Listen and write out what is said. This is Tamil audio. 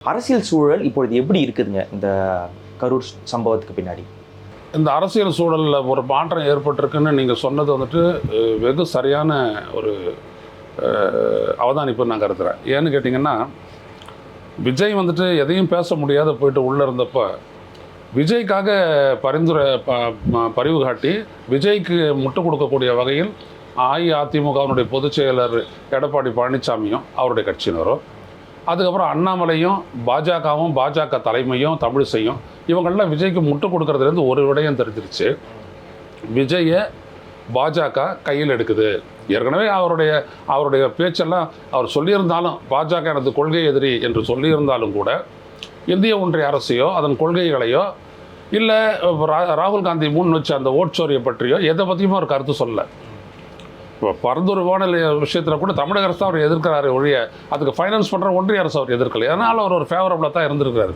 அரசியல் சூழல் இப்பொழுது எப்படி இருக்குதுங்க இந்த கரூர் சம்பவத்துக்கு பின்னாடி? இந்த அரசியல் சூழலில் ஒரு மாற்றம் ஏற்பட்டிருக்குன்னு நீங்கள் சொன்னது வந்துட்டு வெகு சரியான ஒரு அவதானிப்பு நான் கருதுகிறேன் ஏன்னு கேட்டிங்கன்னா விஜய் வந்துட்டு எதையும் பேச முடியாத போயிட்டு உள்ளே இருந்தப்போ விஜய்க்காக பரிந்துரை ப பரிவு காட்டி விஜய்க்கு முட்டு கொடுக்கக்கூடிய வகையில் அஇஅதிமுகவினுடைய பொதுச் செயலர் எடப்பாடி பழனிசாமியும் அவருடைய கட்சியினரும் அதுக்கப்புறம் அண்ணாமலையும் பாஜகவும் பாஜக தலைமையும் தமிழிசையும் இவங்கெல்லாம் விஜய்க்கு முட்டு கொடுக்கறதுலேருந்து ஒரு விடயம் தெரிஞ்சிருச்சு. விஜயை பாஜக கையில் எடுக்குது. ஏற்கனவே அவருடைய அவருடைய பேச்செல்லாம் அவர் சொல்லியிருந்தாலும் பாஜக எனது கொள்கை எதிரி என்று சொல்லியிருந்தாலும் கூட இந்திய ஒன்றிய அரசையோ அதன் கொள்கைகளையோ இல்லை ராகுல் காந்தி முன் வச்ச அந்த ஓட்சோரியை பற்றியோ எதை பற்றியுமே அவர் கருத்து சொல்லலை. இப்போ பரந்தூர் வானிலை விஷயத்தில் கூட தமிழக அரசு தான் அவர் எதிர்க்கிறாரு ஒழிய அதுக்கு ஃபைனான்ஸ் பண்ணுற ஒன்றிய அரசு அவர் எதிர்க்கலை. அதனால் அவர் ஒரு ஃபேவரபுளாக தான் இருந்திருக்கிறாரு.